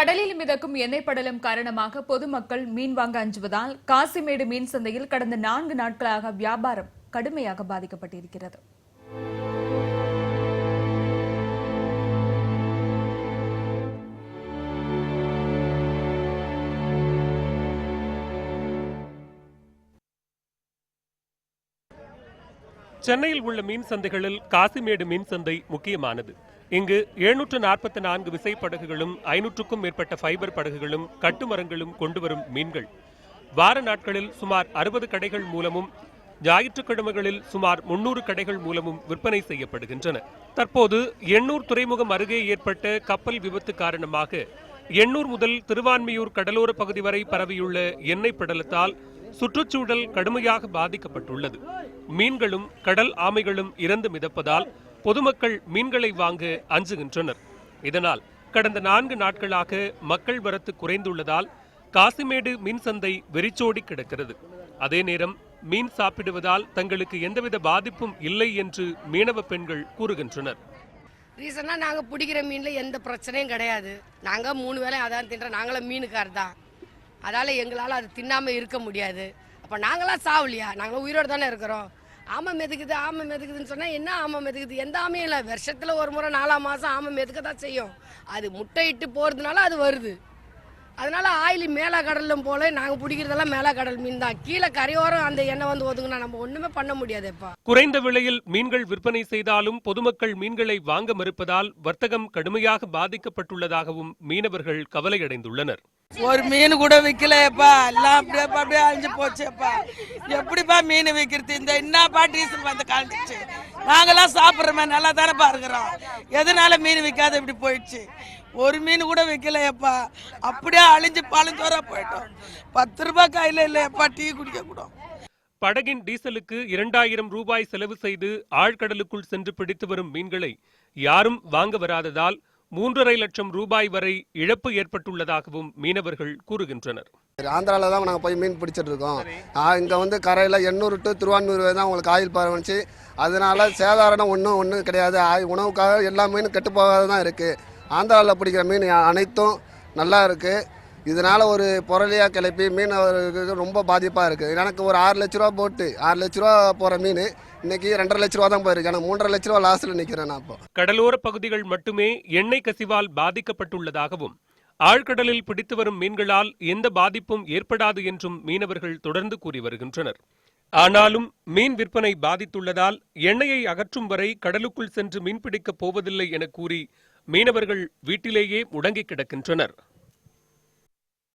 கடலில் மிதக்கும் எண்ணெய் படலம் காரணமாக பொதுமக்கள் மீன் வாங்க அஞ்சுவதால் காசிமேடு மீன் சந்தையில் கடந்த நான்கு நாட்களாக வியாபாரம் கடுமையாக பாதிக்கப்பட்டிருக்கிறது. சென்னையில் உள்ள மீன் சந்தைகளில் காசிமேடு மீன் சந்தை முக்கியமானது. இங்கு எழுநூற்று நாற்பத்தி நான்கு விசைப்படகுகளும் ஐநூற்றுக்கும் மேற்பட்ட ஃபைபர் படகுகளும் கட்டுமரங்களும் கொண்டு வரும் மீன்கள். வார நாட்களில் சுமார் அறுபது கடைகள் மூலமும் ஞாயிற்றுக்கிழமைகளில் சுமார் முன்னூறு கடைகள் மூலமும் விற்பனை செய்யப்படுகின்றன. தற்போது எண்ணூர் துறைமுகம் அருகே ஏற்பட்ட கப்பல் விபத்து காரணமாக எண்ணூர் முதல் திருவான்மியூர் கடலோர பகுதி வரை பரவியுள்ள எண்ணெய் படலத்தால் சுற்றுச்சூழல் கடுமையாக பாதிக்கப்பட்டுள்ளது. மீன்களும் கடல் ஆமைகளும் இறந்து மிதப்பதால் பொதுமக்கள் மீன்களை வாங்க அஞ்சுகின்றனர். இதனால் கடந்த நான்கு நாட்களாக மக்கள் வரத்து குறைந்துள்ளதால் காசிமேடு மீன் சந்தை வெறிச்சோடி கிடக்கிறது. அதே நேரம் மீன் சாப்பிடுவதால் தங்களுக்கு எந்தவித பாதிப்பும் இல்லை என்று மீனவ பெண்கள் கூறுகின்றனர். ரீசனாக நாங்கள் பிடிக்கிற மீனில் எந்த பிரச்சனையும் கிடையாது. நாங்கள் மூணு வேளையும் அதான் தின்றோம். நாங்களும் மீனுக்கார் தான். அதால் எங்களால் அது தின்னாமல் இருக்க முடியாது. அப்போ நாங்களாம் சாவலியா? நாங்கள் உயிரோடு தானே இருக்கிறோம். ஆமை மெதுக்குது ஆமை மெதுக்குதுன்னு சொன்னால் என்ன ஆமை மெதுக்குது? எந்த ஆமையும் இல்லை. வருஷத்தில் ஒரு முறை நாலாம் மாதம் ஆமை மெதுக்க தான் செய்யும். அது முட்டையிட்டு போகிறதுனால அது வருது. அதனால ஆயிலி மேலா கடலும் போல நாங்கள் பிடிக்கிறதெல்லாம் மேலா கடல் மீன் தான். கீழே கரையோரம் அந்த எண்ணெய் வந்து ஒதுங்கினா நம்ம ஒன்றுமே பண்ண முடியாது இப்போ குறைந்த விலையில் மீன்கள் விற்பனை செய்தாலும் பொதுமக்கள் மீன்களை வாங்க மறுப்பதால் வர்த்தகம் கடுமையாக பாதிக்கப்பட்டுள்ளதாகவும் மீனவர்கள் கவலையடைந்துள்ளனர். ஒரு மீன் கூட விற்கலையப்பா எல்லாம் அப்படியே அப்படியே அழிஞ்சு போச்சேப்பா எப்படிப்பா மீன் விற்கிறது இந்த என்னப்பா டீசல் வந்து கலந்துச்சு நாங்கெல்லாம் சாப்பிட்றோமே நல்லா தானேப்பா இருக்கிறோம். எதனால மீன் விற்காத இப்படி போயிடுச்சு? ஒரு மீன் கூட விற்கலையப்பா அப்படியே அழிஞ்சு பழஞ்சு வர போயிட்டோம். பத்து ரூபாய் கையில் இல்லையப்பா டீ குடிக்க கூட. படகின் டீசலுக்கு இரண்டாயிரம் ரூபாய் செலவு செய்து ஆழ்கடலுக்குள் சென்று பிடித்து வரும் மீன்களை யாரும் வாங்க வராததால் மூன்றரை லட்சம் ரூபாய் வரை இழப்பு ஏற்பட்டுள்ளதாகவும் மீனவர்கள் கூறுகின்றனர். ஆந்திராவில் தான் நாங்கள் போய் மீன் பிடிச்சிட்டு இருக்கோம். இங்கே வந்து கரையில் எண்ணூறு டு திருவான்மூர் வரை தான் உங்களுக்கு ஆயில் பரவச்சு. அதனால சேதாரணம் ஒன்றும் ஒன்றும் கிடையாது. ஆய் உணவுக்காக எல்லா மீனும் கெட்டு போகாத தான் இருக்குது ஆந்திராவில் பிடிக்கிற மீன் அனைத்தும் நல்லா இருக்குது இதனால் ஒரு புரளியாக கிளப்பி மீனவர்களுக்கு ரொம்ப பாதிப்பாக இருக்குது எனக்கு ஒரு ஆறு லட்ச ரூபா போட்டு ஆறு லட்ச ரூபா போகிற மீன் இன்னைக்கு ரெண்டரை லட்ச ரூபா தான் போயிருக்கு. எனக்கு மூன்றரை லட்ச ரூபா லாஸ்ட்டில் நிற்கிறேன் நான் இப்போ. கடலோர பகுதிகள் மட்டுமே எண்ணெய் கசிவால் பாதிக்கப்பட்டுள்ளதாகவும் ஆழ்கடலில் பிடித்து வரும் மீன்களால் எந்த பாதிப்பும் ஏற்படாது என்றும் மீனவர்கள் தொடர்ந்து கூறி வருகின்றனர். ஆனாலும் மீன் விற்பனை பாதித்துள்ளதால் எண்ணெயை அகற்றும் வரை கடலுக்குள் சென்று மீன்பிடிக்கப் போவதில்லை என கூறி மீனவர்கள் வீட்டிலேயே முடங்கிக் கிடக்கின்றனர்.